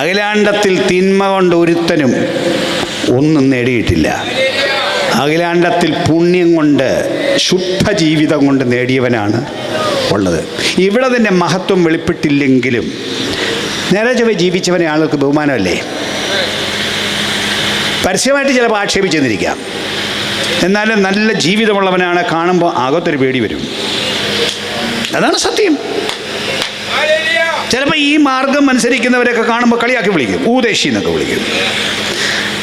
അഖിലാണ്ടത്തിൽ തിന്മ കൊണ്ട് ഒരുത്തനും ഒന്നും നേടിയിട്ടില്ല. അഖിലാണ്ടത്തിൽ പുണ്യം കൊണ്ട് ശുദ്ധ ജീവിതം കൊണ്ട് നേടിയവനാണ് ഉള്ളത്. ഇവിടെ തന്നെ മഹത്വം വെളിപ്പെട്ടില്ലെങ്കിലും നിരജവ ജീവിച്ചവനെ ആളുകൾക്ക് ബഹുമാനമല്ലേ? പരസ്യമായിട്ട് ചിലപ്പോൾ ആക്ഷേപിച്ചെന്നിരിക്കാം. എന്നാലും നല്ല ജീവിതമുള്ളവനാണ് കാണുമ്പോൾ അകത്തൊരു പേടി വരും. അതാണ് സത്യം. ചിലപ്പോൾ ഈ മാർഗം അനുസരിക്കുന്നവരൊക്കെ കാണുമ്പോൾ കളിയാക്കി വിളിക്കും. ഊദേശി എന്നൊക്കെ വിളിക്കും.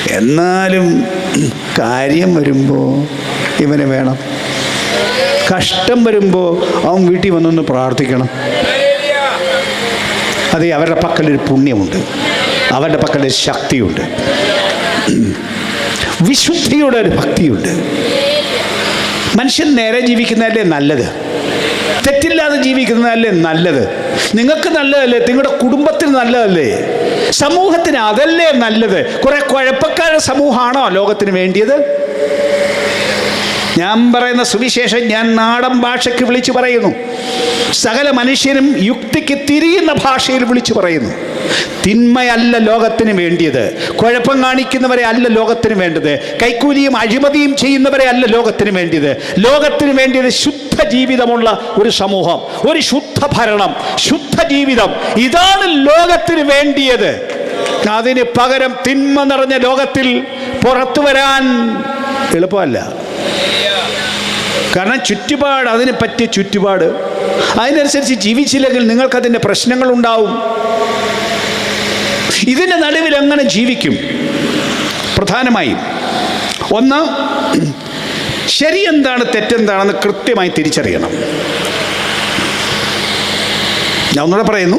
എന്നാലും കാര്യം വരുമ്പോൾ ഇവന് വേണം. കഷ്ടം വരുമ്പോൾ അവൻ വീട്ടിൽ വന്നൊന്ന് പ്രാർത്ഥിക്കണം. അതെ അവരുടെ പക്കലൊരു പുണ്യമുണ്ട്. അവരുടെ പക്കലൊരു ശക്തിയുണ്ട്. വിശുദ്ധിയുടെ ഒരു ഭക്തിയുണ്ട്. മനുഷ്യൻ നേരെ ജീവിക്കുന്നതല്ലേ നല്ലത്? തെറ്റില്ലാതെ ജീവിക്കുന്നതല്ലേ നല്ലത്? നിങ്ങൾക്ക് നല്ലതല്ലേ? നിങ്ങളുടെ കുടുംബത്തിന് നല്ലതല്ലേ? സമൂഹത്തിന് അതല്ലേ നല്ലത്? കുറെ കുഴപ്പക്കാരുടെ സമൂഹമാണോ ലോകത്തിന് വേണ്ടിയത്? ഞാൻ പറയുന്ന സുവിശേഷം ഞാൻ നാടൻ ഭാഷയ്ക്ക് വിളിച്ചു പറയുന്നു. സകല മനുഷ്യനും യുക്തിക്ക് തിരിയുന്ന ഭാഷയിൽ വിളിച്ചു പറയുന്നു. തിന്മയല്ല ലോകത്തിന് വേണ്ടിയത്. കുഴപ്പം കാണിക്കുന്നവരെ അല്ല ലോകത്തിന് വേണ്ടത്. കൈക്കൂലിയും അഴിമതിയും ചെയ്യുന്നവരെ അല്ല ലോകത്തിന് വേണ്ടിയത്. ലോകത്തിന് വേണ്ടിയത് ശുദ്ധ ജീവിതമുള്ള ഒരു സമൂഹം ഒരു ശുദ്ധ ഭരണം ശുദ്ധ ജീവിതം ഇതാണ് ലോകത്തിന് വേണ്ടിയത്. അതിന് പകരം തിന്മ നിറഞ്ഞ ലോകത്തിൽ പുറത്തു വരാൻ എളുപ്പമല്ല. കാരണം ചുറ്റുപാട് അതിന് പറ്റിയ ചുറ്റുപാട്. അതിനനുസരിച്ച് ജീവിച്ചില്ലെങ്കിൽ നിങ്ങൾക്കതിന്റെ പ്രശ്നങ്ങളുണ്ടാവും. ഇതിന്റെ നടുവിൽ എങ്ങനെ ജീവിക്കും? പ്രധാനമായും ഒന്ന് ശരി എന്താണ് തെറ്റെന്താണെന്ന് കൃത്യമായി തിരിച്ചറിയണം. ഞാൻ ഒന്നുകൂടെ പറയുന്നു.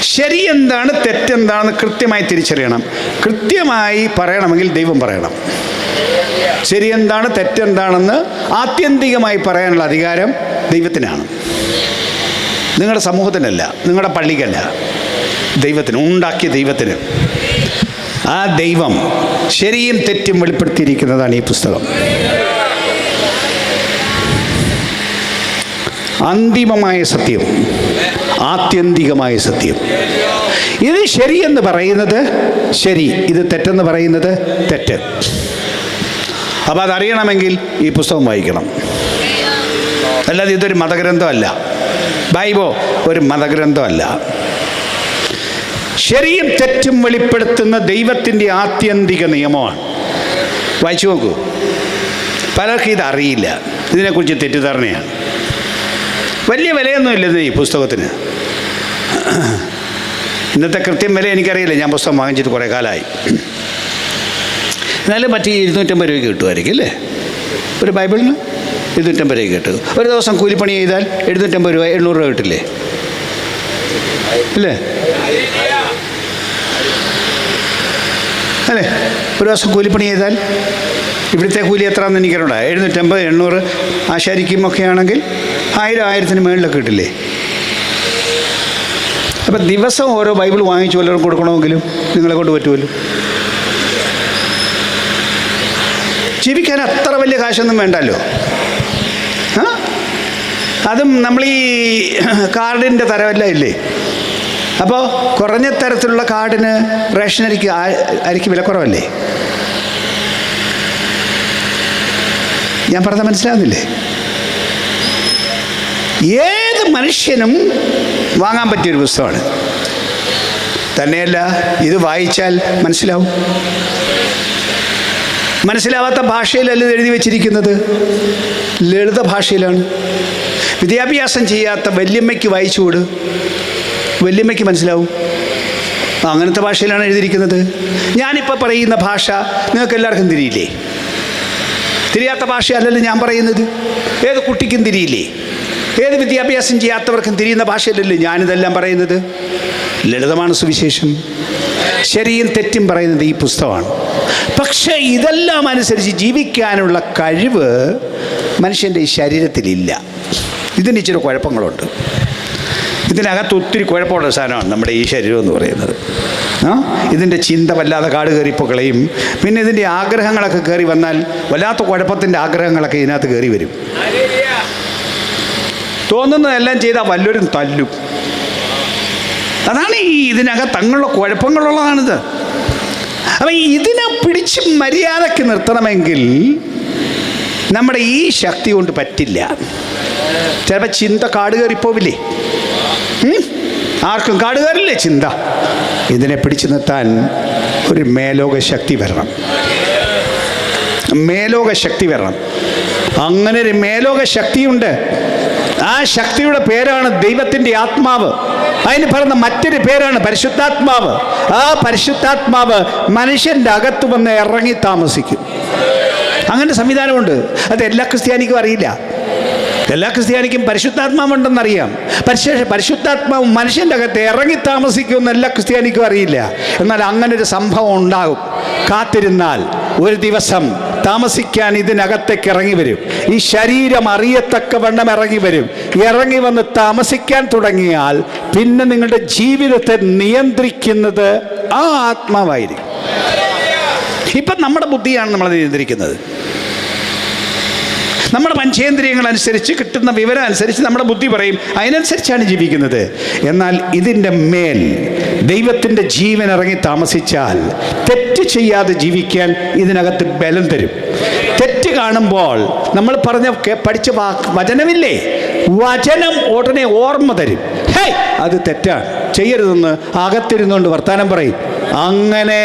ശരി എന്താണ് തെറ്റെന്താണെന്ന് കൃത്യമായി തിരിച്ചറിയണം. കൃത്യമായി പറയണമെങ്കിൽ ദൈവം പറയണം. ശരി എന്താണ് തെറ്റെന്താണെന്ന് ആത്യന്തികമായി പറയാനുള്ള അധികാരം ദൈവത്തിനാണ്. നിങ്ങളുടെ സമൂഹത്തിനല്ല നിങ്ങളുടെ പള്ളിക്കല്ല. ദൈവത്തിന് ഉണ്ടാക്കിയ ദൈവത്തിന്. ആ ദൈവം ശരിയും തെറ്റും വെളിപ്പെടുത്തിയിരിക്കുന്നതാണ് ഈ പുസ്തകം. അന്തിമമായ സത്യം ആത്യന്തികമായ സത്യം. ഇത് ശരിയെന്ന് പറയുന്നത് ശരി ഇത് തെറ്റെന്ന് പറയുന്നത് തെറ്റ്. അപ്പോൾ അതറിയണമെങ്കിൽ ഈ പുസ്തകം വായിക്കണം. അല്ലാതെ ഇതൊരു മതഗ്രന്ഥമല്ല. ബൈബോ ഒരു മതഗ്രന്ഥമല്ല. ശരിയും തെറ്റും വെളിപ്പെടുത്തുന്ന ദൈവത്തിന്റെ ആത്യന്തിക നിയമമാണ്. വായിച്ചു നോക്കൂ. പലർക്കും ഇതറിയില്ല. ഇതിനെക്കുറിച്ച് തെറ്റിദ്ധാരണയാണ്. വലിയ വിലയൊന്നുമില്ല ഈ പുസ്തകത്തിന്. ഇന്നത്തെ കൃത്യം വില എനിക്കറിയില്ല. ഞാൻ പുസ്തകം വാങ്ങിച്ചിട്ട് കുറേ കാലമായി. എന്നാലും മറ്റേ ഇരുന്നൂറ്റമ്പത് രൂപയ്ക്ക് കിട്ടുമായിരിക്കും അല്ലേ? ഒരു ബൈബിളിന് ഇരുന്നൂറ്റമ്പത് രൂപ കിട്ടും. ഒരു ദിവസം കൂലിപ്പണി ചെയ്താൽ എഴുന്നൂറ്റമ്പത് രൂപ എണ്ണൂറ് രൂപ കിട്ടില്ലേ? അല്ലേ? അല്ലേ? ഒരു ദിവസം കൂലിപ്പണി ചെയ്താൽ ഇവിടുത്തെ കൂലി എത്രയാണെന്ന് എനിക്കറിയണ്ട എഴുന്നൂറ്റമ്പത് എണ്ണൂറ് ആശാരിക്കും ഒക്കെ ആണെങ്കിൽ ആയിരം ആയിരത്തിന് മുകളിലൊക്കെ കിട്ടില്ലേ? അപ്പം ദിവസം ഓരോ ബൈബിൾ വാങ്ങിച്ചു വല്ലവരും കൊടുക്കണമെങ്കിലും നിങ്ങളെ കൊണ്ട് പറ്റുമല്ലോ. ജീവിക്കാൻ അത്ര വലിയ കാശൊന്നും വേണ്ടല്ലോ. അതും നമ്മൾ ഈ കാർഡിന്റെ തരമല്ല ഇല്ലേ? അപ്പോൾ കുറഞ്ഞ തരത്തിലുള്ള കാർഡിന് റേഷൻ അരിക്ക് അരിക്ക് അരിക്ക് വിലക്കുറവല്ലേ ഞാൻ പറഞ്ഞ മനസ്സിലാവുന്നില്ലേ? ഏത് മനുഷ്യനും വാങ്ങാൻ പറ്റിയൊരു പുസ്തകമാണ്. തന്നെയല്ല ഇത് വായിച്ചാൽ മനസ്സിലാവും. മനസ്സിലാവാത്ത ഭാഷയിലല്ല എഴുതി വെച്ചിരിക്കുന്നത്? ലളിത ഭാഷയിലാണ്. വിദ്യാഭ്യാസം ചെയ്യാത്ത വല്യമ്മയ്ക്ക് വായിച്ചു കൊടു. വല്യമ്മയ്ക്ക് മനസ്സിലാവും. അങ്ങനത്തെ ഭാഷയിലാണ് എഴുതിയിരിക്കുന്നത്. ഞാനിപ്പോൾ പറയുന്ന ഭാഷ നിങ്ങൾക്ക് എല്ലാവർക്കും തിരിയില്ലേ? തിരിയാത്ത ഭാഷയല്ലല്ലോ ഞാൻ പറയുന്നത്. ഏത് കുട്ടിക്കും തിരിയില്ലേ? ഏത് വിദ്യാഭ്യാസം ചെയ്യാത്തവർക്കും തിരിയുന്ന ഭാഷയല്ലല്ലോ ഞാനിതെല്ലാം പറയുന്നത്. ലളിതമാണ് സുവിശേഷം. ശരിയും തെറ്റും പറയുന്നത് ഈ പുസ്തകമാണ്. പക്ഷേ ഇതെല്ലാം അനുസരിച്ച് ജീവിക്കാനുള്ള കഴിവ് മനുഷ്യന്റെ ഈ ശരീരത്തിലില്ല. ഇതിന് ഇച്ചിരി കുഴപ്പങ്ങളുണ്ട്. ഇതിനകത്ത് ഒത്തിരി കുഴപ്പമുള്ള സാധനമാണ് നമ്മുടെ ഈ ശരീരം എന്ന് പറയുന്നത്. ആ? ഇതിന്റെ ചിന്ത വല്ലാതെ കാട് കയറിപ്പോൾ പിന്നെ ഇതിന്റെ ആഗ്രഹങ്ങളൊക്കെ കയറി വന്നാൽ വല്ലാത്ത കുഴപ്പത്തിന്റെ ആഗ്രഹങ്ങളൊക്കെ ഇതിനകത്ത് കയറി വരും. തോന്നുന്നതെല്ലാം ചെയ്താൽ വല്ലവരും തല്ലും. അതാണ് ഈ ഇതിനകത്ത് തങ്ങളുടെ കുഴപ്പങ്ങളുള്ളതാണിത്. അപ്പം ഇതിനെ പിടിച്ച് മര്യാദയ്ക്ക് നിർത്തണമെങ്കിൽ നമ്മുടെ ഈ ശക്തി കൊണ്ട് പറ്റില്ല. ചിലപ്പോൾ ചിന്ത കാട് കയറിപ്പോവില്ലേ? ആർക്കും കാട് കയറില്ലേ ചിന്ത? ഇതിനെ പിടിച്ചു നിർത്താൻ ഒരു മേലോക ശക്തി വരണം. മേലോക ശക്തി വരണം. അങ്ങനെ ഒരു മേലോക ശക്തിയുണ്ട്. ആ ശക്തിയുടെ പേരാണ് ദൈവത്തിന്റെ ആത്മാവ്. അതിന് പറയുന്ന മറ്റൊരു പേരാണ് പരിശുദ്ധാത്മാവ്. ആ പരിശുദ്ധാത്മാവ് മനുഷ്യന്റെ അകത്ത് വന്ന് ഇറങ്ങി താമസിക്കും. അങ്ങനെ സംവിധാനമുണ്ട്. അത് എല്ലാ ക്രിസ്ത്യാനിക്കും അറിയില്ല. എല്ലാ ക്രിസ്ത്യാനിക്കും പരിശുദ്ധാത്മാവുണ്ടെന്നറിയാം. പരിശേഷ പരിശുദ്ധാത്മാവ് മനുഷ്യന്റെ അകത്ത് ഇറങ്ങി താമസിക്കുമെന്ന് എല്ലാ ക്രിസ്ത്യാനിക്കും അറിയില്ല. എന്നാൽ അങ്ങനൊരു സംഭവം ഉണ്ടാകും. കാത്തിരുന്നാൽ ഒരു ദിവസം താമസിക്കാൻ ഇതിനകത്തേക്ക് ഇറങ്ങി വരും. ഈ ശരീരം അറിയത്തക്കവണ്ണം ഇറങ്ങി വരും. ഇറങ്ങി വന്ന് താമസിക്കാൻ തുടങ്ങിയാൽ പിന്നെ നിങ്ങളുടെ ജീവിതത്തെ നിയന്ത്രിക്കുന്നത് ആ ആത്മാവായിരിക്കും. ഇപ്പം നമ്മുടെ ബുദ്ധിയാണ് നമ്മളെ നിയന്ത്രിക്കുന്നത്. നമ്മുടെ പഞ്ചേന്ദ്രിയങ്ങൾ അനുസരിച്ച് കിട്ടുന്ന വിവരം അനുസരിച്ച് നമ്മുടെ ബുദ്ധി പറയും. അതിനനുസരിച്ചാണ് ജീവിക്കുന്നത്. എന്നാൽ ഇതിന്റെ മേൽ ദൈവത്തിന്റെ ജീവൻ ഇറങ്ങി താമസിച്ചാൽ തെറ്റ് ചെയ്യാതെ ജീവിക്കാൻ ഇതിനകത്ത് ബലം തരും. തെറ്റ് കാണുമ്പോൾ നമ്മൾ പറഞ്ഞ പഠിച്ച വാക്ക് വചനമില്ലേ? വചനം ഉടനെ ഓർമ്മ തരും. ഹേ അത് തെറ്റാണ്. ചെയ്യരുതെന്ന് അകത്തിരുന്നുകൊണ്ട് വർത്താനം പറയും. അങ്ങനെ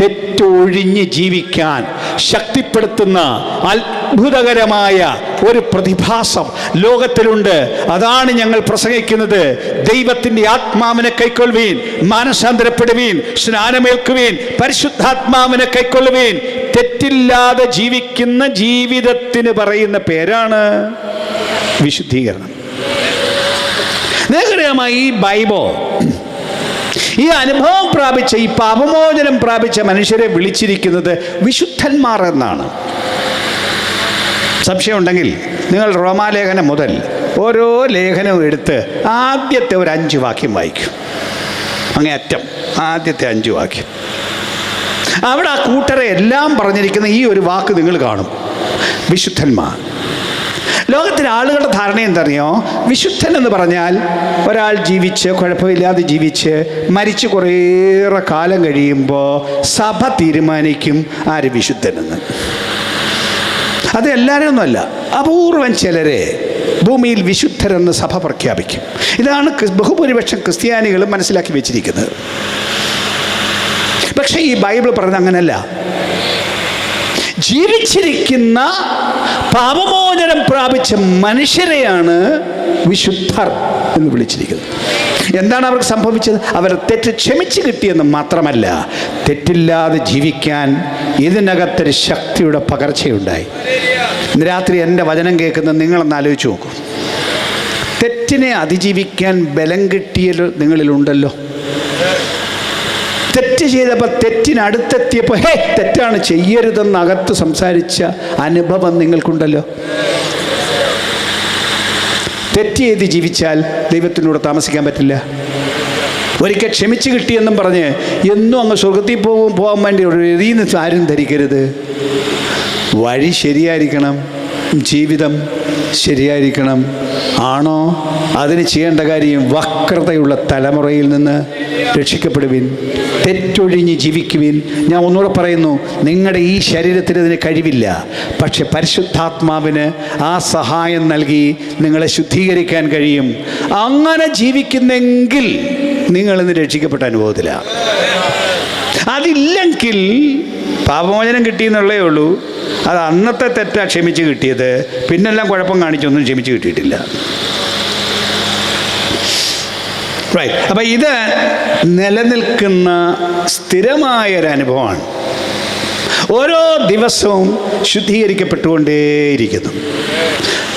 തെറ്റൊഴിഞ്ഞ് ജീവിക്കാൻ ശക്തിപ്പെടുത്തുന്ന അത്ഭുതകരമായ ഒരു പ്രതിഭാസം ലോകത്തിലുണ്ട്. അതാണ് ഞങ്ങൾ പ്രസംഗിക്കുന്നത്. ദൈവത്തിന്റെ ആത്മാവിനെ കൈക്കൊള്ളുവീൻ മാനസാന്തരപ്പെടുവീൻ സ്നാനമേൽക്കുവീൻ പരിശുദ്ധാത്മാവിനെ കൈക്കൊള്ളുവീൻ തെറ്റില്ലാതെ ജീവിക്കുന്ന ജീവിതത്തിന് പറയുന്ന പേരാണ് വിശുദ്ധീകരണം. നിങ്ങൾക്കറിയാമോ ഈ ബൈബോ ഈ അനുഭവം പ്രാപിച്ച ഈ പാപമോചനം പ്രാപിച്ച മനുഷ്യരെ വിളിച്ചിരിക്കുന്നത് വിശുദ്ധന്മാർ എന്നാണ്. സംശയമുണ്ടെങ്കിൽ നിങ്ങൾ റോമാലേഖനം മുതൽ ഓരോ ലേഖനവും എടുത്ത് ആദ്യത്തെ ഒരു അഞ്ച് വാക്യം വായിക്കും. അങ്ങേയറ്റം ആദ്യത്തെ അഞ്ച് വാക്യം. അവിടെ ആ കൂട്ടരെ എല്ലാം പറഞ്ഞിരിക്കുന്ന ഈ ഒരു വാക്ക് നിങ്ങൾ കാണും. വിശുദ്ധന്മാർ. ലോകത്തിലെ ആളുകളുടെ ധാരണ എന്തറിയോ? വിശുദ്ധൻ എന്ന് പറഞ്ഞാൽ ഒരാൾ ജീവിച്ച് കുഴപ്പമില്ലാതെ ജീവിച്ച് മരിച്ച് കുറേറെ കാലം കഴിയുമ്പോൾ സഭ തീരുമാനിക്കും ആര് വിശുദ്ധനെന്ന്. അത് എല്ലാവരും ഒന്നുമല്ല അപൂർവം ചിലരെ ഭൂമിയിൽ വിശുദ്ധരെന്ന് സഭ പ്രഖ്യാപിക്കും. ഇതാണ് ബഹുഭൂരിപക്ഷം ക്രിസ്ത്യാനികൾ മനസ്സിലാക്കി വെച്ചിരിക്കുന്നത്. പക്ഷേ ഈ ബൈബിൾ പറയുന്നത് അങ്ങനല്ല. ജീവിച്ചിരിക്കുന്ന പാപമോചനം പ്രാപിച്ച മനുഷ്യരെയാണ് വിശുദ്ധർ എന്ന് വിളിച്ചിരിക്കുന്നത്. എന്താണ് അവർക്ക് സംഭവിച്ചത്? അവർ തെറ്റ് ക്ഷമിച്ച് കിട്ടിയെന്ന് മാത്രമല്ല തെറ്റില്ലാതെ ജീവിക്കാൻ ഇതിനകത്തൊരു ശക്തിയുടെ പകർച്ചയുണ്ടായി. ഇന്ന് രാത്രി എന്റെ വചനം കേൾക്കുന്ന നിങ്ങളൊന്ന് ആലോചിച്ച് നോക്കൂ. തെറ്റിനെ അതിജീവിക്കാൻ ബലം കിട്ടിയ നിങ്ങളിലുണ്ടല്ലോ. തെറ്റ് ചെയ്തപ്പോൾ തെറ്റിനടുത്തെത്തിയപ്പോൾ ഹേ തെറ്റാണ് ചെയ്യരുതെന്ന് അകത്ത് സംസാരിച്ച അനുഭവം നിങ്ങൾക്കുണ്ടല്ലോ. തെറ്റ് ചെയ്ത് ജീവിച്ചാൽ ദൈവത്തിനോട് താമസിക്കാൻ പറ്റില്ല. ഒരിക്കൽ ക്ഷമിച്ച് കിട്ടിയെന്നും പറഞ്ഞ് എന്നും അങ്ങ് സ്വർഗത്തിൽ പോകും പോകാൻ വേണ്ടി ഒരു എഴുതിയെന്ന് ആരും ധരിക്കരുത്. വഴി ശരിയായിരിക്കണം ജീവിതം ശരിയായിരിക്കണം. ആണോ? അതിന് ചെയ്യേണ്ട കാര്യം വക്രതയുള്ള തലമുറയിൽ നിന്ന് രക്ഷിക്കപ്പെടുവിൻ തെറ്റൊഴിഞ്ഞ് ജീവിക്കുവിൻ. ഞാൻ ഒന്നുകൂടെ പറയുന്നു നിങ്ങളുടെ ഈ ശരീരത്തിന് അതിന് കഴിവില്ല. പക്ഷെ പരിശുദ്ധാത്മാവിന് ആ സഹായം നൽകി നിങ്ങളെ ശുദ്ധീകരിക്കാൻ കഴിയും. അങ്ങനെ ജീവിക്കുന്നെങ്കിൽ നിങ്ങളിന്ന് രക്ഷിക്കപ്പെട്ട അനുഭവത്തിലാണ് അതില്ലെങ്കിൽ പാപമോചനം കിട്ടിയെന്നുള്ളേ ഉള്ളൂ. അത് അന്നത്തെ തെറ്റാണ് ക്ഷമിച്ച് കിട്ടിയത്. പിന്നെല്ലാം കുഴപ്പം കാണിച്ചൊന്നും ക്ഷമിച്ച് കിട്ടിയിട്ടില്ല. റൈറ്റ് അപ്പം ഇത് നിലനിൽക്കുന്ന സ്ഥിരമായൊരു അനുഭവമാണ് ഓരോ ദിവസവും ശുദ്ധീകരിക്കപ്പെട്ടുകൊണ്ടേയിരിക്കുന്നു.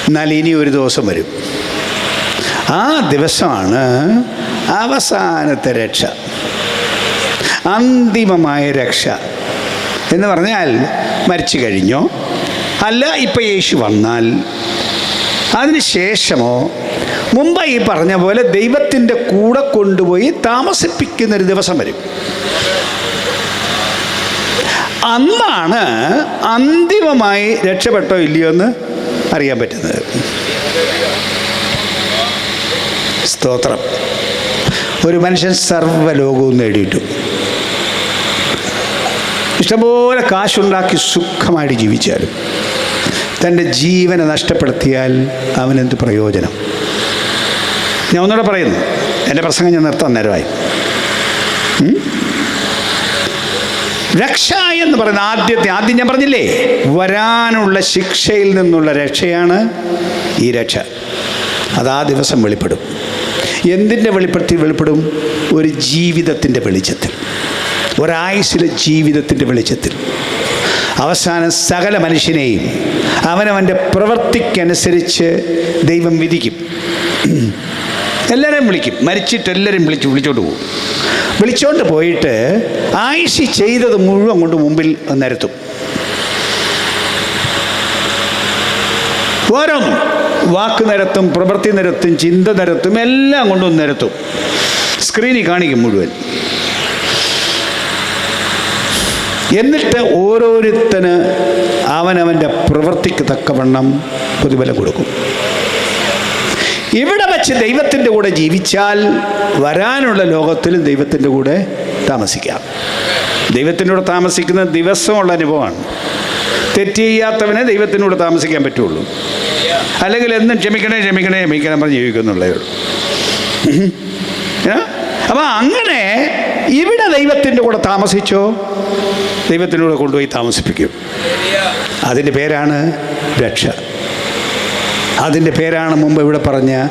എന്നാൽ ഇനി ഒരു ദിവസം വരും. ആ ദിവസമാണ് അവസാനത്തെ രക്ഷ. അന്തിമമായ രക്ഷ. എന്ന് പറഞ്ഞാൽ മരിച്ചു കഴിഞ്ഞോ? അല്ല ഇപ്പം യേശു വന്നാൽ അതിന് ശേഷമോ? മുമ്പ് പറഞ്ഞ പോലെ ദൈവത്തിന്റെ കൂടെ കൊണ്ടുപോയി താമസിപ്പിക്കുന്നൊരു ദിവസം വരും. അന്നാണ് അന്തിമമായി രക്ഷപ്പെട്ടോ ഇല്ലയോ എന്ന് അറിയാൻ പറ്റുന്നത്. സ്തോത്രം. ഒരു മനുഷ്യൻ സർവലോകവും നേടിയിട്ടു. ഇഷ്ടംപോലെ കാശുണ്ടാക്കി സുഖമായിട്ട് ജീവിച്ചാലും തന്റെ ജീവനെ നഷ്ടപ്പെടുത്തിയാൽ അവനെന്ത് പ്രയോജനം? ഞാൻ ഒന്നുകൂടെ പറയുന്നു. എന്റെ പ്രസംഗം ഞാൻ നിർത്താൻ നേരമായി? രക്ഷ എന്ന് പറയുന്ന ആദ്യത്തെ ആദ്യം ഞാൻ പറഞ്ഞില്ലേ? വരാനുള്ള ശിക്ഷയിൽ നിന്നുള്ള രക്ഷയാണ് ഈ രക്ഷ. അത് ആ ദിവസം വെളിപ്പെടും. എന്തിന്റെ വെളിപ്പെടുത്തി വെളിപ്പെടും? ഒരു ജീവിതത്തിന്റെ വെളിച്ചത്തിൽ. ഒരായുസിലെ ജീവിതത്തിന്റെ വെളിച്ചത്തിൽ. അവസാനം സകല മനുഷ്യനെയും അവനവന്റെ പ്രവൃത്തിക്കനുസരിച്ച് ദൈവം വിധിക്കും. എല്ലാവരെയും വിളിക്കും. മരിച്ചിട്ട് എല്ലാവരെയും വിളിച്ച് വിളിച്ചോണ്ട് പോകും. വിളിച്ചോണ്ട് പോയിട്ട് ആയിഷി ചെയ്തത് മുഴുവൻ കൊണ്ട് മുമ്പിൽ നിരത്തും. ഓരോന്നും വാക്ക് നിരത്തും പ്രവൃത്തി നിരത്തും ചിന്ത നിരത്തും എല്ലാം കൊണ്ടും നിരത്തും. സ്ക്രീനിൽ കാണിക്കും മുഴുവൻ. എന്നിട്ട് ഓരോരുത്തന് അവനവന്റെ പ്രവൃത്തിക്ക് തക്കവണ്ണം പ്രതിഫലം കൊടുക്കും. ഇവിടെ വെച്ച് ദൈവത്തിന്റെ കൂടെ ജീവിച്ചാൽ വരാനുള്ള ലോകത്തിലും ദൈവത്തിന്റെ കൂടെ താമസിക്കാം. ദൈവത്തിന്റെ കൂടെ താമസിക്കുന്ന ദിവസമുള്ള അനുഭവമാണ്. തെറ്റ് ചെയ്യാത്തവനെ ദൈവത്തിനോട് താമസിക്കാൻ പറ്റുള്ളൂ. അല്ലെങ്കിൽ എന്നും ക്ഷമിക്കണേ ക്ഷമിക്കണേ ക്ഷമിക്കണം പറഞ്ഞ് ജീവിക്കുന്നുള്ളേ ഉള്ളൂ. അപ്പോൾ അങ്ങനെ ഇവിടെ ദൈവത്തിന്റെ കൂടെ താമസിച്ചോ? ദൈവത്തിന്റെ കൂടെ കൊണ്ടുപോയി താമസിപ്പിക്കും. അതിന്റെ പേരാണ് രക്ഷ. അതിന്റെ പേരാണ് മുമ്പ് ഇവിടെ പറഞ്ഞ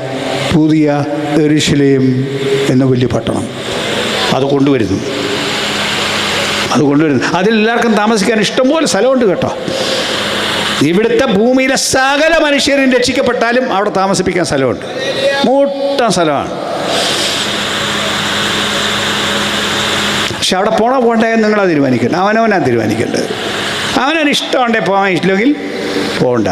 പുതിയ എറിശിലയും എന്ന വലിയ പട്ടണം. അത് കൊണ്ടുവരുന്നു. അത് കൊണ്ടുവരുന്നു. അതിലെല്ലാവർക്കും താമസിക്കാൻ ഇഷ്ടംപോലെ സ്ഥലമുണ്ട് കേട്ടോ. ഇവിടുത്തെ ഭൂമിയിലെ സകല മനുഷ്യരും രക്ഷിക്കപ്പെട്ടാലും അവിടെ താമസിപ്പിക്കാൻ സ്ഥലമുണ്ട്. മൂട്ടം സ്ഥലമാണ്. പക്ഷെ അവിടെ പോണോ പോകണ്ടേ നിങ്ങളാ തീരുമാനിക്കണം അവനവനാ തീരുമാനിക്കേണ്ടത്. അവനവന് ഇഷ്ടമുണ്ടേ പോകാൻ ഇഷ്ടമെങ്കിൽ പോകണ്ട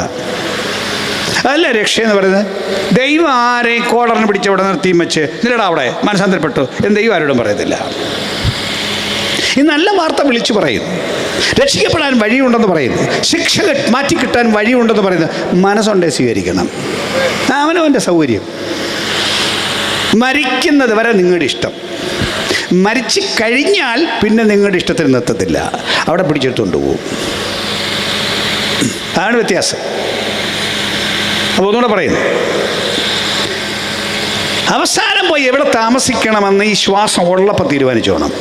അതല്ല രക്ഷ എന്ന് പറയുന്നത്? ദൈവം ആരെയും കോളറിന് പിടിച്ച് അവിടെ നിർത്തിയും വെച്ച്? നിലടാ അവിടെ മനസ്സാന്തരപ്പെട്ടു. എന്ന് ദൈവം ആരോടും പറയത്തില്ല. ഈ നല്ല വാർത്ത വിളിച്ചു പറയുന്നു. രക്ഷിക്കപ്പെടാൻ വഴിയുണ്ടെന്ന് പറയുന്നു. ശിക്ഷ മാറ്റിക്കിട്ടാൻ വഴിയുണ്ടെന്ന് പറയുന്നു. മനസ്സുണ്ടേ സ്വീകരിക്കണം. അവനവന്റെ സൗകര്യം. മരിക്കുന്നത് വരെ നിങ്ങളുടെ ഇഷ്ടം. മരിച്ചു കഴിഞ്ഞാൽ പിന്നെ നിങ്ങളുടെ ഇഷ്ടത്തിന് നിർത്തത്തില്ല. അവിടെ പിടിച്ചെടുത്തുകൊണ്ട് പോകും അതാണ് വ്യത്യാസം. അപ്പോൾ ഒന്നുകൂടെ പറയുന്നു അവസാനം പോയി എവിടെ താമസിക്കണമെന്ന് ഈ ശ്വാസം ഉള്ളപ്പോൾ തീരുമാനിച്ചോണം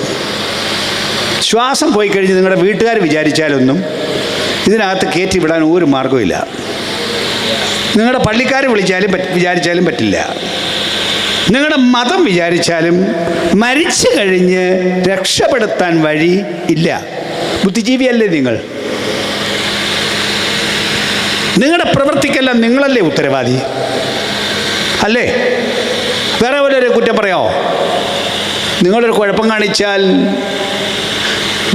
ശ്വാസം പോയി കഴിഞ്ഞ് നിങ്ങളുടെ വീട്ടുകാർ വിചാരിച്ചാലൊന്നും ഇതിനകത്ത് കയറ്റി വിടാൻ ഒരു മാർഗമില്ല നിങ്ങളുടെ പള്ളിക്കാർ വിളിച്ചാലും വിചാരിച്ചാലും പറ്റില്ല. നിങ്ങളുടെ മതം വിചാരിച്ചാലും മരിച്ചു കഴിഞ്ഞ് രക്ഷപ്പെടുത്താൻ വഴി ഇല്ല. ബുദ്ധിജീവിയല്ലേ നിങ്ങൾ? നിങ്ങളുടെ പ്രവൃത്തിക്കെല്ലാം നിങ്ങളല്ലേ ഉത്തരവാദി? അല്ലേ? വേറെ വല്ലൊരു കുറ്റം പറയാമോ നിങ്ങളൊരു കുഴപ്പം കാണിച്ചാൽ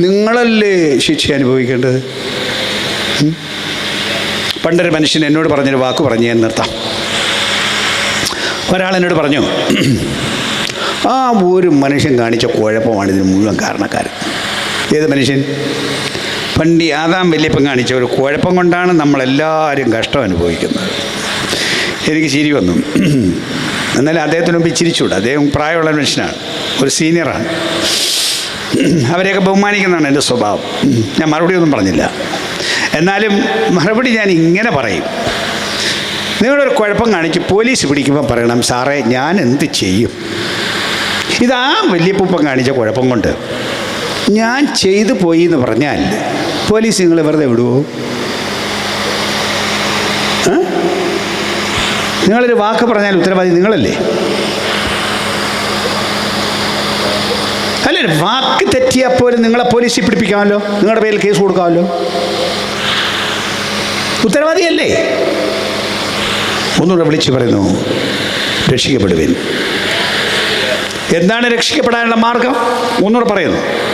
നിങ്ങളല്ലേ ശിക്ഷ അനുഭവിക്കേണ്ടത്? പണ്ടൊരു മനുഷ്യൻ എന്നോട് പറഞ്ഞൊരു വാക്ക് പറഞ്ഞു ഞാൻ നിർത്താം. ഒരാൾ എന്നോട് പറഞ്ഞു ആ ഒരു മനുഷ്യൻ കാണിച്ച കുഴപ്പമാണ് ഇതിന് മുഴുവൻ കാരണക്കാരൻ. ഏത് മനുഷ്യൻ? പണ്ട് ആദാം വല്യപ്പൻ കാണിച്ച ഒരു കുഴപ്പം കൊണ്ടാണ് നമ്മളെല്ലാവരും കഷ്ടം അനുഭവിക്കുന്നത്. എനിക്ക് ചിരി വന്നു. എന്നാലും അദ്ദേഹത്തിന് മുമ്പ് ചിരിച്ചുകൂടാ. അദ്ദേഹം പ്രായമുള്ള മനുഷ്യനാണ്. ഒരു സീനിയറാണ്. അവരെയൊക്കെ ബഹുമാനിക്കുന്നതാണ് എന്റെ സ്വഭാവം. ഞാൻ മറുപടി ഒന്നും പറഞ്ഞില്ല. എന്നാലും മറുപടി ഞാൻ ഇങ്ങനെ പറയും. നിങ്ങളൊരു കുഴപ്പം കാണിച്ച് പോലീസ് പിടിക്കുമ്പോൾ പറയണം സാറേ ഞാൻ എന്ത് ചെയ്യും? ഇതാ വലിയപ്പൂപ്പം കാണിച്ച കുഴപ്പം കൊണ്ട് ഞാൻ ചെയ്തു പോയി എന്ന് പറഞ്ഞാൽ പോലീസ് നിങ്ങൾ വെറുതെ വിടുവോ? നിങ്ങളൊരു വാക്ക് പറഞ്ഞാൽ ഉത്തരവാദി നിങ്ങളല്ലേ? അല്ല വാക്ക് തെറ്റിയാൽ പോലും നിങ്ങളെ പോലീസിൽ പിടിപ്പിക്കാമല്ലോ? നിങ്ങളുടെ പേരിൽ കേസ് കൊടുക്കാമല്ലോ? ഉത്തരവാദിയല്ലേ? ഒന്നുകൂടെ വിളിച്ചു പറയുന്നു. രക്ഷിക്കപ്പെടുവിൻ. എന്താണ് രക്ഷിക്കപ്പെടാനുള്ള മാർഗം? ഒന്നുകൂടെ പറയുന്നു.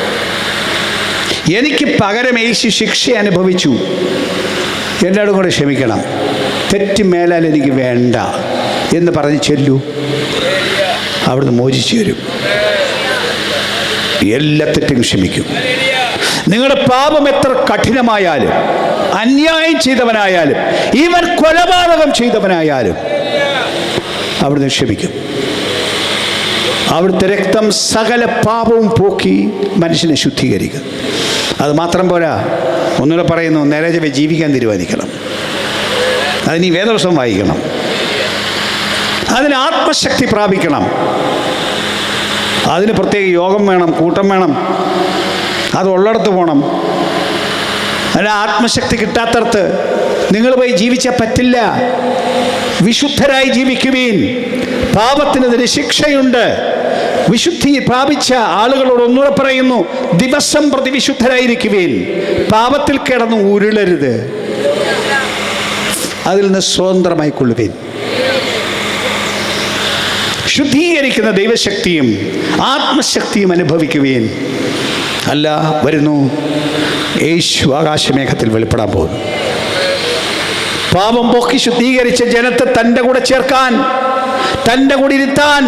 എനിക്ക് പകരം യേശു ശിക്ഷ അനുഭവിച്ചു. എല്ലാവരും കൂടെ ക്ഷമിക്കണം. തെറ്റ് മേലാൽ എനിക്ക് വേണ്ട എന്ന് പറഞ്ഞ് ചെല്ലൂ. അവിടുന്ന് മോചിച്ചു വരും. എല്ലാ തെറ്റും ക്ഷമിക്കും. നിങ്ങളുടെ പാപം എത്ര കഠിനമായാലും അന്യായം ചെയ്തവനായാലും ഇവൻ കൊലപാതകം ചെയ്തവനായാലും അവിടുന്ന് ക്ഷമിക്കും. അവിടുത്തെ രക്തം സകല പാപവും പോക്കി മനുഷ്യനെ ശുദ്ധീകരിക്കും. അത് മാത്രം പോരാ. ഒന്നുകൂടെ പറയുന്നു നേരെ ജീവിക്കാൻ തീരുമാനിക്കണം. അതിന് വേദവശം വായിക്കണം. അതിന് ആത്മശക്തി പ്രാപിക്കണം. അതിന് പ്രത്യേക യോഗം വേണം കൂട്ടം വേണം. അത് ഉള്ളിടത്ത് പോകണം അതിന് ആത്മശക്തി കിട്ടാത്തടത്ത് നിങ്ങൾ പോയി ജീവിച്ചാൽ പറ്റില്ല. വിശുദ്ധരായി ജീവിക്കുവീൻ പാപത്തിനെതിരെ ശിക്ഷയുണ്ട്. വിശുദ്ധി പ്രാപിച്ച ആളുകളോട് ഒന്നുകൂടെ പറയുന്നു ദിവസം പ്രതി വിശുദ്ധരായിരിക്കുവേൽ പാപത്തിൽ കിടന്ന് ഉരുളരുത്. അതിൽ നിന്ന് സ്വതന്ത്രമായി കൊള്ളുവേൻ. ശുദ്ധീകരിക്കുന്ന ദൈവശക്തിയും ആത്മശക്തിയും അനുഭവിക്കുകയും അല്ല വരുന്നു. യേശു ആകാശമേഘത്തിൽ വെളിപ്പെടാൻ പോകുന്നു. പാപം പൊക്കി ശുദ്ധീകരിച്ച ജനത്തെ തന്റെ കൂടെ ചേർക്കാൻ തന്റെ കൂടെ ഇരുത്താൻ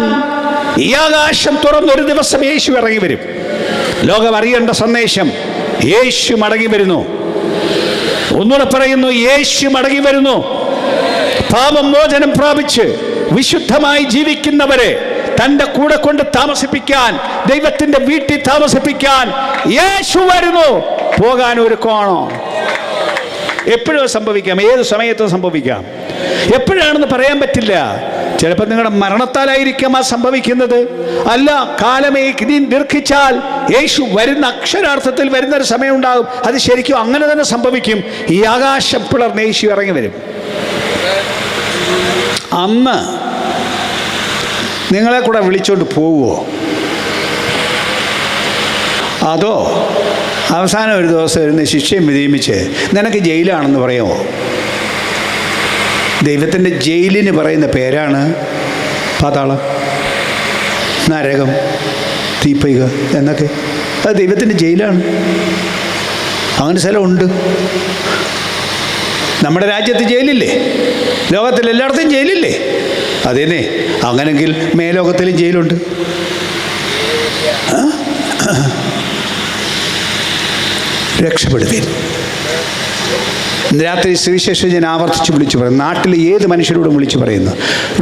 ഈ ആകാശം തുറന്ന് ഒരു ദിവസം യേശു ഇറങ്ങി വരും. ലോകം അറിയേണ്ട സന്ദേശം യേശു മടങ്ങി വരുന്നു. ഒന്നുകൂടെ പറയുന്നു യേശു മടങ്ങി വരുന്നു. പാപം മോചനം പ്രാപിച്ച് വിശുദ്ധമായി ജീവിക്കുന്നവരെ തന്റെ കൂടെ കൊണ്ട് താമസിപ്പിക്കാൻ ദൈവത്തിന്റെ വീട്ടിൽ താമസിപ്പിക്കാൻ യേശു വരുന്നു. പോകാൻ ഒരു എപ്പോഴും സംഭവിക്കാം. ഏത് സമയത്തും സംഭവിക്കാം. എപ്പോഴാണെന്ന് പറയാൻ പറ്റില്ല. ചിലപ്പോൾ നിങ്ങളുടെ മരണത്താലായിരിക്കാം ആ സംഭവിക്കുന്നത്. അല്ല കാലമേ ഇതിൻ ദീർഘിച്ചാൽ യേശു വരുന്ന അക്ഷരാർത്ഥത്തിൽ വരുന്ന ഒരു സമയം ഉണ്ടാകും അത് ശരിക്കും അങ്ങനെ തന്നെ സംഭവിക്കും. ഈ ആകാശം പിളർന്ന് യേശു ഇറങ്ങി വരും. അന്ന് നിങ്ങളെ കൂടെ വിളിച്ചോണ്ട് പോവുമോ അതോ അവസാനം ഒരു ദിവസം ഇരുന്ന് ശിക്ഷയും വിധിമിച്ച് നിനക്ക് ജയിലാണെന്ന് പറയുമോ ദൈവത്തിന്റെ ജയിലിന് പറയുന്ന പേരാണ് പാതാളം നരകം തീപ്പൈക എന്നൊക്കെ. അത് ദൈവത്തിന്റെ ജയിലാണ്. അങ്ങനെ സ്ഥലമുണ്ട്. നമ്മുടെ രാജ്യത്ത് ജയിലില്ലേ? ലോകത്തിൽ എല്ലായിടത്തും ജയിലില്ലേ? അതേനെ അങ്ങനെങ്കിൽ മേലോകത്തിലും ജയിലുണ്ട്. ആ? രാത്രി സുവിശേഷം ഞാൻ ആവർത്തിച്ച് വിളിച്ചു പറയും നാട്ടിൽ ഏത് മനുഷ്യരോടും വിളിച്ചു പറയുന്നു.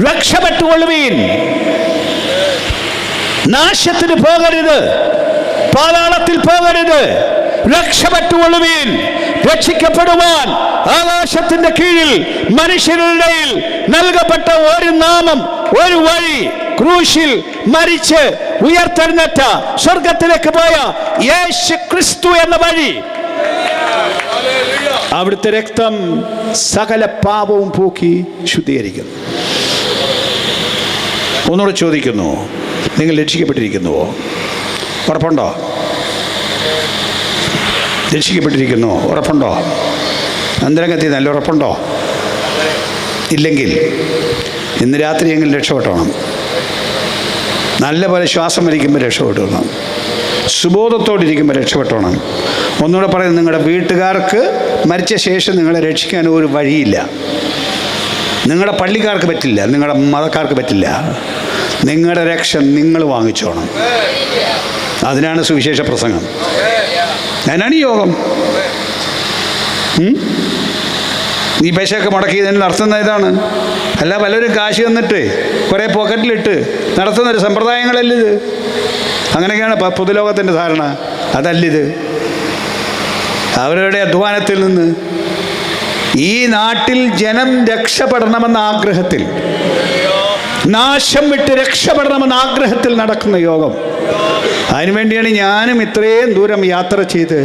രക്ഷപ്പെട്ടുകൊള്ളുവീൻ. നാശത്തിന് പോകരുത്. പാതാളത്തിൽ പോകരുത്. രക്ഷപ്പെട്ടുകൊള്ളുവീൻ. രക്ഷിക്കപ്പെടുവാൻ ആകാശത്തിന്റെ കീഴിൽ മനുഷ്യരുടെ നൽകപ്പെട്ട ഒരു നാമം ഒരു വഴി ക്രൂശിൽ മരിച്ച് ഉയർത്തെഴുന്നേറ്റ സ്വർഗത്തിലേക്ക് പോയ യേശു ക്രിസ്തു എന്ന വഴി അവിടുത്തെ രക്തം സകല പാപവും പോക്കി ശുദ്ധീകരിക്കുന്നു. ഒന്നുകൂടെ ചോദിക്കുന്നു നിങ്ങൾ രക്ഷിക്കപ്പെട്ടിരിക്കുന്നുവോ? ഉറപ്പുണ്ടോ? രക്ഷിക്കപ്പെട്ടിരിക്കുന്നു ഉറപ്പുണ്ടോ? അന്തരംഗത്തിൽ നല്ല ഉറപ്പുണ്ടോ? ഇല്ലെങ്കിൽ ഇന്ന് രാത്രി എങ്കിലും രക്ഷപ്പെട്ടണം നല്ലപോലെ ശ്വാസം വലിക്കുമ്പോൾ രക്ഷപ്പെട്ടണം സുബോധത്തോടിരിക്കുമ്പോൾ രക്ഷപ്പെട്ടണം ഒന്നുകൂടെ പറയുന്നത് നിങ്ങളുടെ വീട്ടുകാർക്ക് മരിച്ച ശേഷം നിങ്ങളെ രക്ഷിക്കാൻ ഒരു വഴിയില്ല. നിങ്ങളുടെ പള്ളിക്കാർക്ക് പറ്റില്ല നിങ്ങളുടെ മതക്കാർക്ക് പറ്റില്ല. നിങ്ങളുടെ രക്ഷ നിങ്ങൾ വാങ്ങിച്ചോണം. അതിനാണ് സുവിശേഷ പ്രസംഗം. അതിനാണ് ഈ യോഗം? ഈ പൈസയൊക്കെ മുടക്കിയതിന് നടത്തുന്ന ഇതാണ്? അല്ല പലരും കാശ് തന്നിട്ട് കുറേ പോക്കറ്റിലിട്ട് നടത്തുന്ന ഒരു സമ്പ്രദായങ്ങളല്ല ഇത്? അങ്ങനെയൊക്കെയാണ് പൊതുലോകത്തിന്റെ ധാരണ. അതല്ലിത് അവരുടെ അധ്വാനത്തിൽ നിന്ന് ഈ നാട്ടിൽ ജനം രക്ഷപ്പെടണമെന്ന ആഗ്രഹത്തിൽ നാശം വിട്ട് രക്ഷപ്പെടണമെന്ന ആഗ്രഹത്തിൽ നടക്കുന്ന യോഗം. അതിനുവേണ്ടിയാണ് ഞാനും ഇത്രയും ദൂരം യാത്ര ചെയ്ത്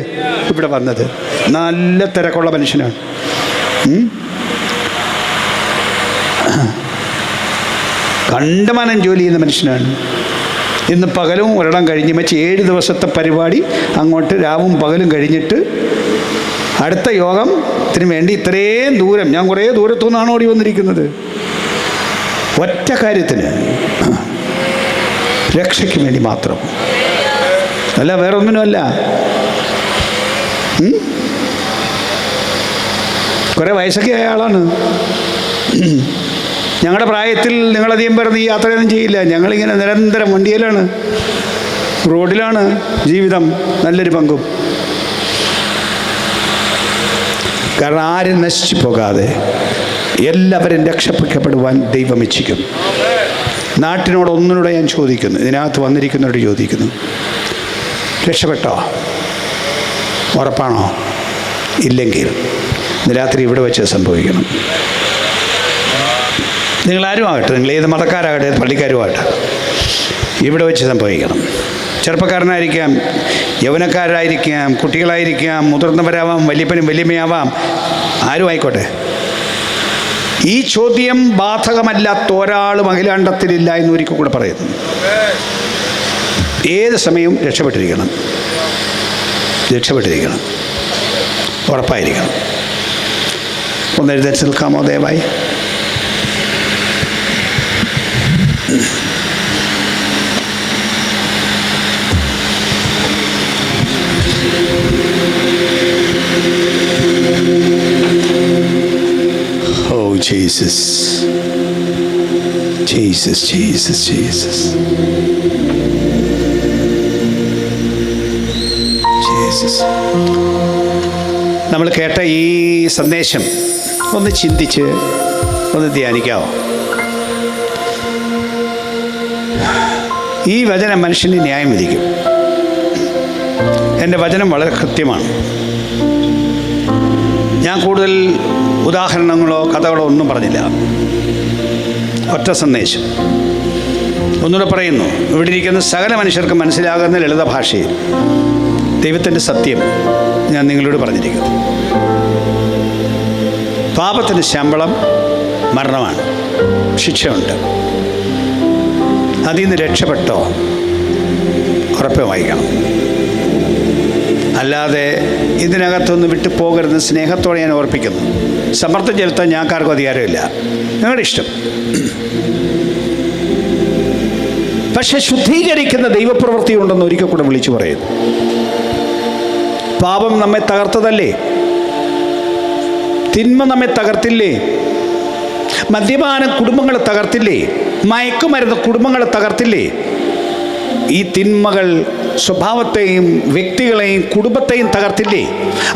ഇവിടെ വന്നത്. നല്ല തിരക്കുള്ള മനുഷ്യനാണ്? കണ്ടമാനം ജോലി ചെയ്യുന്ന മനുഷ്യനാണ്. ഇന്ന് പകലും ഒരിടം കഴിഞ്ഞ് വെച്ച് ഏഴ് ദിവസത്തെ പരിപാടി അങ്ങോട്ട് രാവും പകലും കഴിഞ്ഞിട്ട് അടുത്ത യോഗം യോഗത്തിന് വേണ്ടി ഇത്രയും ദൂരം ഞാൻ കുറേ ദൂരത്തു നിന്നാണ് ഓടി വന്നിരിക്കുന്നത്. ഒറ്റ കാര്യത്തിന്. രക്ഷയ്ക്ക് വേണ്ടി മാത്രം. അല്ല വേറെ ഒന്നിനുമല്ല കുറേ വയസ്സൊക്കെ ആയ ആളാണ്. ഞങ്ങളുടെ പ്രായത്തിൽ നിങ്ങളധികം പേർ ഈ യാത്രയൊന്നും ചെയ്യില്ല. ഞങ്ങളിങ്ങനെ നിരന്തരം വണ്ടിയിലാണ് റോഡിലാണ് ജീവിതം നല്ലൊരു പങ്കും. കാരണം ആരും നശിച്ചു പോകാതെ എല്ലാവരും രക്ഷപ്പെടുവാൻ ദൈവം ഇച്ഛിക്കും. നാട്ടിനോട് ഒന്നിനോട് ഞാൻ ചോദിക്കുന്നു. ഇതിനകത്ത് വന്നിരിക്കുന്നവരോട് ചോദിക്കുന്നു. രക്ഷപ്പെട്ടോ? ഉറപ്പാണോ? ഇല്ലെങ്കിൽ. രാത്രി ഇവിടെ വെച്ച് സംഭവിക്കണം. നിങ്ങളാരും ആകട്ടെ നിങ്ങൾ ഏത് മതക്കാരാകട്ടെ? പള്ളിക്കാരുമാകട്ടെ? ഇവിടെ വെച്ച് സംഭവിക്കണം. ചെറുപ്പക്കാരനായിരിക്കാം യൗവനക്കാരായിരിക്കാം കുട്ടികളായിരിക്കാം മുതിർന്നവരാവാം വലിയപ്പനും വലിയമ്മയാവാം ആരും ആയിക്കോട്ടെ. ഈ ചോദ്യം ബാധകമല്ലാത്ത ഒരാളും അഖിലാണ്ടത്തിലില്ല എന്ന് ഒരിക്കൽ കൂടെ പറയുന്നു. ഏത് സമയവും രക്ഷപ്പെട്ടിരിക്കണം. രക്ഷപ്പെട്ടിരിക്കണം. ഉറപ്പായിരിക്കണം. ഒന്ന് എഴുന്നേറ്റ് നിൽക്കാമോ ദയവായി? Jesus. Jesus, Jesus, Jesus. Jesus. നമ്മൾ കേട്ട ഈ സന്ദേശം ഒന്ന് ചിന്തിച്ച് ഒന്ന് ധ്യാനിക്കാവോ ഈ വചനം മനുഷ്യനെ ന്യായം വിധിക്കും എന്റെ വചനം വളരെ കൃത്യമാണ് ഞാൻ കൂടുതൽ ഉദാഹരണങ്ങളോ കഥകളോ ഒന്നും പറഞ്ഞില്ല. ഒറ്റ സന്ദേശം. ഒന്നുകൂടെ പറയുന്നു. ഇവിടെ ഇരിക്കുന്ന സകല മനുഷ്യർക്ക് മനസ്സിലാകുന്ന ലളിത ഭാഷയിൽ ദൈവത്തിന്റെ സത്യം ഞാൻ നിങ്ങളോട് പറഞ്ഞിരിക്കുന്നു. പാപത്തിന്റെ ശമ്പളം മരണമാണ്. ശിക്ഷയുണ്ട്. അതിൽ നിന്ന് രക്ഷപ്പെട്ടോ? ഉറപ്പ് വായിക്കണം. അല്ലാതെ ഇതിനകത്തൊന്ന് വിട്ടു പോകരുത് സ്നേഹത്തോടെ ഞാൻ ഓർപ്പിക്കുന്നു. സമ്മർദ്ദം ചെലുത്താൻ ഞങ്ങൾക്കാർക്കും അധികാരമില്ല. നിങ്ങളുടെ ഇഷ്ടം. പക്ഷെ ശുദ്ധീകരിക്കുന്ന ദൈവപ്രവൃത്തി ഉണ്ടെന്ന് ഒരിക്കൽ കൂടെ വിളിച്ചു പറയുന്നു. പാപം നമ്മെ തകർത്തതല്ലേ? തിന്മ നമ്മെ തകർത്തില്ലേ? മദ്യപാനം കുടുംബങ്ങളെ തകർത്തില്ലേ? മയക്കുമരുന്ന് കുടുംബങ്ങളെ തകർത്തില്ലേ? ഈ തിന്മകൾ സ്വഭാവത്തെയും വ്യക്തികളെയും കുടുംബത്തെയും തകർത്തില്ലേ?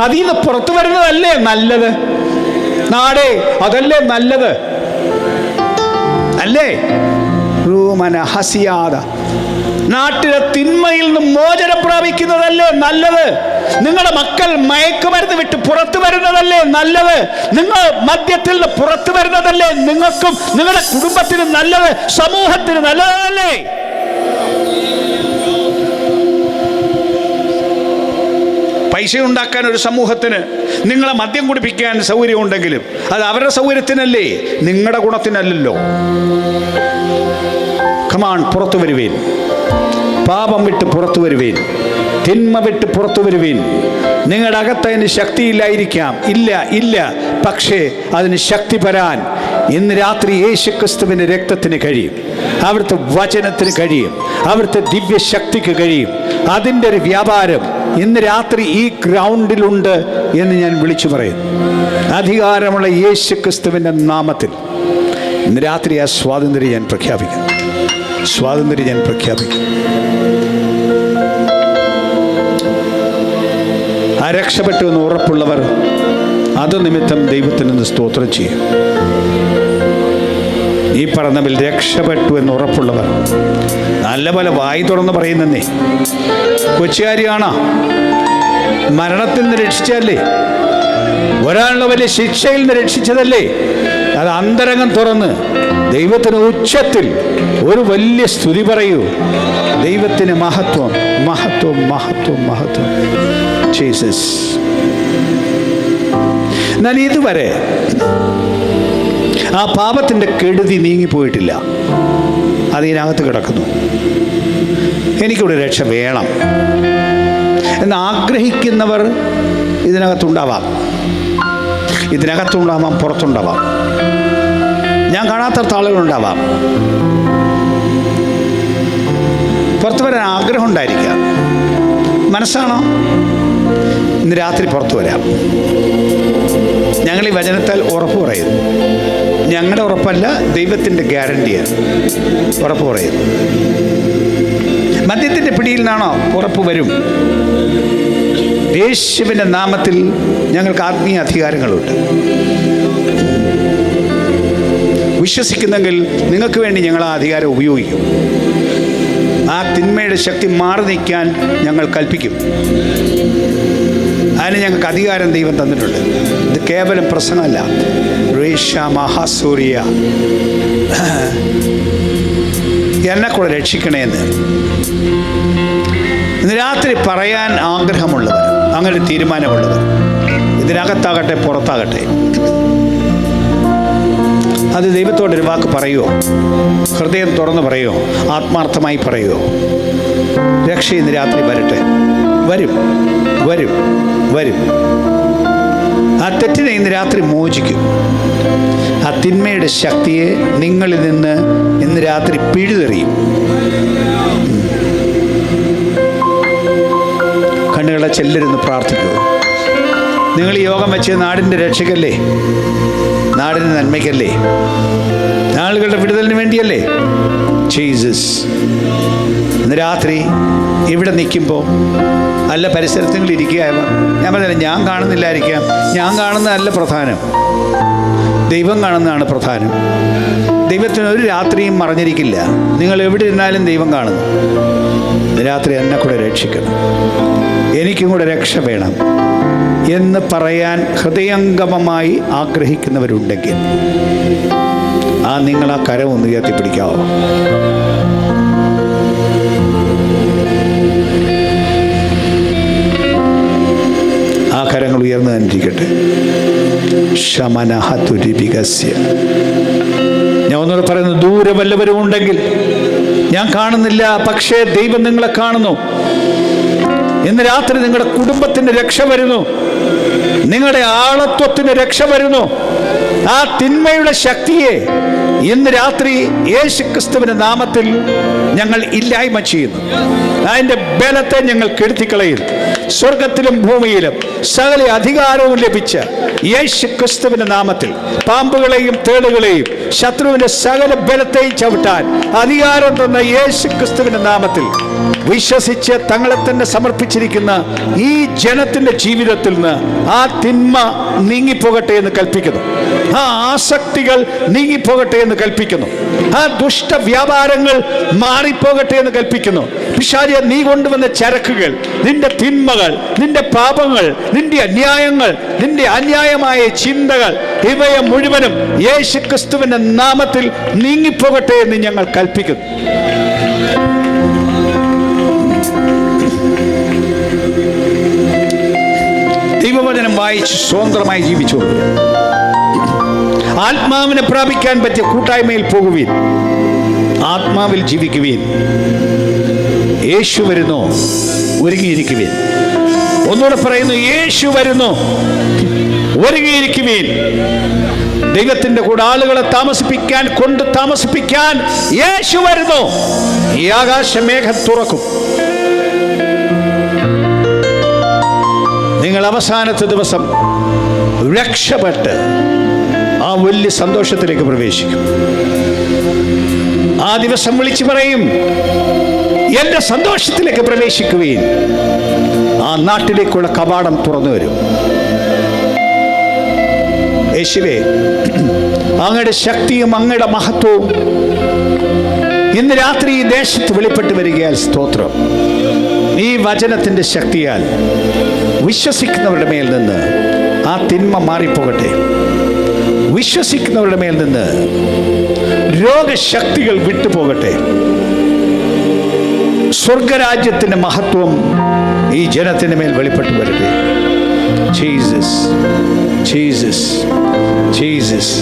അതിൽ നിന്ന് പുറത്തു വരുന്നതല്ലേ നല്ലത്? നാടേ അതല്ലേ നല്ലത്? അല്ലേ? റൂമന ഹസിയാത നാട്ടിലെ തിന്മയിൽ നിന്ന് മോചനം പ്രാപിക്കുന്നതല്ലേ നല്ലത്? നിങ്ങളുടെ മക്കൾ മയക്കുമരുന്ന് വിട്ട് പുറത്തു വരുന്നതല്ലേ നല്ലത്? നിങ്ങൾ മദ്യത്തിൽ നിന്ന് പുറത്തു വരുന്നതല്ലേ നിങ്ങൾക്കും നിങ്ങളുടെ കുടുംബത്തിനും നല്ലത്? സമൂഹത്തിന് നല്ലതല്ലേ? പൈസ ഉണ്ടാക്കാൻ ഒരു സമൂഹത്തിന് നിങ്ങളെ മദ്യം കുടിപ്പിക്കാൻ സൗകര്യം ഉണ്ടെങ്കിലും അത് അവരുടെ സൗകര്യത്തിനല്ലേ? നിങ്ങളുടെ ഗുണത്തിനല്ലല്ലോ. കമാൺ പുറത്തു വരുവേൻ. പാപം വിട്ട് പുറത്തു വരുവേൻ. തിന്മ വിട്ട് പുറത്തു വരുവേൻ. നിങ്ങളുടെ അകത്ത് അതിന് ശക്തിയില്ലായിരിക്കാം. ഇല്ല ഇല്ല. പക്ഷേ അതിന് ശക്തി വരാൻ ഇന്ന് രാത്രി യേശുക്രിസ്തുവിന്റെ രക്തത്തിന് കഴിയും. അവിടുത്തെ വചനത്തിന് കഴിയും. അവിടുത്തെ ദിവ്യശക്തിക്ക് കഴിയും. അതിന്റെ ഒരു വ്യാപാരം ഇന്ന് രാത്രി ഈ ഗ്രൗണ്ടിലുണ്ട് എന്ന് ഞാൻ വിളിച്ചു പറയുന്നു. അധികാരമുള്ള യേശു ക്രിസ്തുവിന്റെ നാമത്തിൽ ഇന്ന് രാത്രി ആ സ്വാതന്ത്ര്യം ഞാൻ പ്രഖ്യാപിക്കും സ്വാതന്ത്ര്യം ഞാൻ പ്രഖ്യാപിക്കും ആ രക്ഷപ്പെട്ടു എന്ന് ഉറപ്പുള്ളവർ അത് നിമിത്തം ദൈവത്തിൽ നിന്ന് സ്തോത്രം ചെയ്യും. ഈ പറഞ്ഞതിൽ രക്ഷപ്പെട്ടു എന്ന് ഉറപ്പുള്ളവർ. നല്ല പോലെ വായി തുറന്ന് പറയുന്നേ കൊച്ചുകാരിയാണോ? മരണത്തിൽ നിന്ന് രക്ഷിച്ചല്ലേ ഒരാളുടെ വലിയ ശിക്ഷയിൽ നിന്ന് രക്ഷിച്ചതല്ലേ? അത് അന്തരംഗം തുറന്ന് ദൈവത്തിന് ഉച്ചത്തിൽ ഒരു വലിയ സ്തുതി പറയൂ. ദൈവത്തിന് മഹത്വം മഹത്വം മഹത്വം മഹത്വം. ജീസസ്. എന്നാൽ ഇതുവരെ ആ പാപത്തിന്റെ കെടുതി നീങ്ങിപ്പോയിട്ടില്ല. അതിനകത്ത് കിടക്കുന്നു. എനിക്കിവിടെ രക്ഷ വേണം. എന്ന് ആഗ്രഹിക്കുന്നവർ ഇതിനകത്തുണ്ടാവാം. ഇതിനകത്തുണ്ടാവാം പുറത്തുണ്ടാവാം. ഞാൻ കാണാത്ത ആളുകളുണ്ടാവാം. പുറത്തു വരാൻ ആഗ്രഹം ഉണ്ടായിരിക്കാം. മനസ്സാണോ? ഇന്ന് രാത്രി പുറത്തു വരാം. ഞങ്ങൾ ഈ വചനത്താൽ ഉറപ്പ് പറയുന്നു. ഞങ്ങളുടെ ഉറപ്പല്ല ദൈവത്തിന്റെ ഗ്യാരണ്ടിയാണ്. ഉറപ്പ് പറയുന്നു. മദ്യത്തിന്റെ പിടിയിൽ നിന്നാണോ ഉറപ്പ് വരും? യേശുവിന്റെ നാമത്തിൽ ഞങ്ങൾക്ക് ആത്മീയ അധികാരങ്ങളുണ്ട്. വിശ്വസിക്കുന്നെങ്കിൽ നിങ്ങൾക്ക് വേണ്ടി ഞങ്ങൾ ആ അധികാരം ഉപയോഗിക്കും. ആ തിന്മയുടെ ശക്തി മാറി നിൽക്കാൻ ഞങ്ങൾ കൽപ്പിക്കും. അതിന് ഞങ്ങൾക്ക് അധികാരം ദൈവം തന്നിട്ടുണ്ട്. ഇത് കേവലം പ്രശ്നമല്ല. റീഷ മഹാസൂര്യ. എന്നെ കൂടെ രക്ഷിക്കണേന്ന്. ഇന്ന് രാത്രി പറയാൻ ആഗ്രഹമുള്ളവർ അങ്ങനെ തീരുമാനമുള്ളവർ ഇതിനകത്താകട്ടെ പുറത്താകട്ടെ. അത് ദൈവത്തോട് ഒരു വാക്ക് പറയുമോ ഹൃദയം തുറന്ന് പറയുമോ ആത്മാർത്ഥമായി പറയുമോ രക്ഷ ഇന്ന് രാത്രി വരട്ടെ. വരും വരും വരും. ആ തെറ്റിനെ ഇന്ന് രാത്രി മോചിക്കും. ആ തിന്മയുടെ ശക്തിയെ നിങ്ങളിൽ നിന്ന് ഇന്ന് രാത്രി പിഴുതെറിയും. കണ്ണുകളെ ചെല്ലരുന്ന് പ്രാർത്ഥിക്കുക നിങ്ങൾ യോഗം വെച്ച് നാടിന്റെ രക്ഷയ്ക്കല്ലേ? നാടിന്റെ നന്മയ്ക്കല്ലേ? ആളുകളുടെ വിടുതലിന് വേണ്ടിയല്ലേ? ജീസസ് ഇന്ന് രാത്രി ഇവിടെ നിൽക്കുമ്പോൾ നല്ല പരിസരത്തിൽ ഞാൻ പറഞ്ഞില്ല ഞാൻ കാണുന്നില്ലായിരിക്കാം. ഞാൻ കാണുന്നതല്ല പ്രധാനം. ദൈവം കാണുന്നതാണ് പ്രധാനം. ദൈവത്തിന് ഒരു രാത്രിയും മറഞ്ഞിരിക്കില്ല. നിങ്ങൾ എവിടെ ഇരുന്നാലും ദൈവം കാണുന്നു. രാത്രി എന്നെ കൂടെ രക്ഷിക്കണം. എനിക്കും കൂടെ രക്ഷ വേണം എന്ന് പറയാൻ ഹൃദയംഗമമായി ആഗ്രഹിക്കുന്നവരുണ്ടെങ്കിൽ ആ നിങ്ങൾ ആ കരം ഒന്ന് ഉയർത്തിപ്പിടിക്കാവോ ഉയർന്നു ശമനഹതുരിപികസ്യ ഞാൻ ഒന്നുകൂടെ പറയുന്നു ദൂരെ വല്ലവരും ഉണ്ടെങ്കിൽ ഞാൻ കാണുന്നില്ല പക്ഷേ ദൈവം നിങ്ങളെ കാണുന്നു. ഇന്ന് രാത്രി നിങ്ങളുടെ കുടുംബത്തിന് രക്ഷ വരുന്നു. നിങ്ങളുടെ ആളത്വത്തിന് രക്ഷ വരുന്നു. ആ തിന്മയുടെ ശക്തിയെ ഇന്ന് രാത്രി യേശുക്രിസ്തുവിന്റെ നാമത്തിൽ ഞങ്ങൾ ഇല്ലായ്മ ചെയ്യുന്നു. അതിന്റെ ബലത്തെ ഞങ്ങൾ കെടുത്തിക്കളയുന്നു. സ്വർഗത്തിലും ഭൂമിയിലും സകല അധികാരവും ലഭിച്ച യേശു ക്രിസ്തുവിന്റെ നാമത്തിൽ പാമ്പുകളെയും തേടുകളെയും ശത്രുവിന്റെ സകല ബലത്തെയും ചവിട്ടാൻ അധികാരം തന്ന യേശു ക്രിസ്തുവിന്റെ നാമത്തിൽ വിശ്വസിച്ച് തങ്ങളെ തന്നെ സമർപ്പിച്ചിരിക്കുന്ന ഈ ജനത്തിന്റെ ജീവിതത്തിൽ നിന്ന് ആ തിന്മ നീങ്ങിപ്പോകട്ടെ എന്ന് കൽപ്പിക്കുന്നു. ആ ആസക്തികൾ നീങ്ങിപ്പോകട്ടെ എന്ന് കൽപ്പിക്കുന്നു. ആ ദുഷ്ട വ്യാപാരങ്ങൾ മാറിപ്പോകട്ടെ എന്ന് കൽപ്പിക്കുന്നു. പിശാചിയ നീ കൊണ്ടുവന്ന ചരക്കുകൾ നിന്റെ തിന്മകൾ നിന്റെ പാപങ്ങൾ നിന്റെ അന്യായങ്ങൾ നിന്റെ അന്യായമായ ചിന്തകൾ ഇവയെ മുഴുവനും യേശു ക്രിസ്തുവിന്റെ നാമത്തിൽ നീങ്ങിപ്പോകട്ടെ എന്ന് ഞങ്ങൾ കൽപ്പിക്കുന്നു. ദൈവവചനം വായിച്ച് സ്വതന്ത്രമായി ജീവിച്ചു. ആത്മാവിനെ പ്രാപിക്കാൻ പറ്റിയ കൂട്ടായ്മയിൽ പോകുവീൻ. ആത്മാവിൽ ജീവിക്കുവീൻ. യേശു വരുന്നു ഒരുങ്ങിയിരിക്കുവീൻ. ഒന്നുകൂടെ പറയുന്നു യേശു വരുന്നു ഒരുങ്ങിയിരിക്കുവീൻ. ദൈവത്തിന്റെ കൂടെ ആളുകളെ താമസിപ്പിക്കാൻ കൊണ്ട് താമസിപ്പിക്കാൻ യേശു വരുന്നു. ഈ ആകാശമേഘം തുറക്കും. നിങ്ങൾ അവസാനത്തെ ദിവസം രക്ഷപ്പെട്ട് ആ വലിയ സന്തോഷത്തിലേക്ക് പ്രവേശിക്കും. ആ ദിവസം വിളിച്ചു പറയും എന്റെ സന്തോഷത്തിലേക്ക് പ്രവേശിക്കുകയും ആ നാട്ടിലേക്കുള്ള കവാടം തുറന്നു വരും യേശുവേ അങ്ങയുടെ ശക്തിയും അങ്ങയുടെ മഹത്വവും ഇന്ന് രാത്രി ഈ ദേശത്ത് വെളിപ്പെട്ട് വരികയാൽ സ്തോത്രം. ഈ വചനത്തിന്റെ ശക്തിയാൽ വിശ്വസിക്കുന്നവരുടെ മേൽ നിന്ന് ആ തിന്മ മാറിപ്പോകട്ടെ. വിശ്വസിക്കുന്നവരുടെ മേൽ നിന്ന് രോഗശക്തികൾ വിട്ടുപോകട്ടെ. സ്വർഗരാജ്യത്തിന്റെ മഹത്വം ഈ ജനത്തിന്റെ മേൽ വെളിപ്പെട്ടു വരട്ടെ. Jesus Jesus Jesus.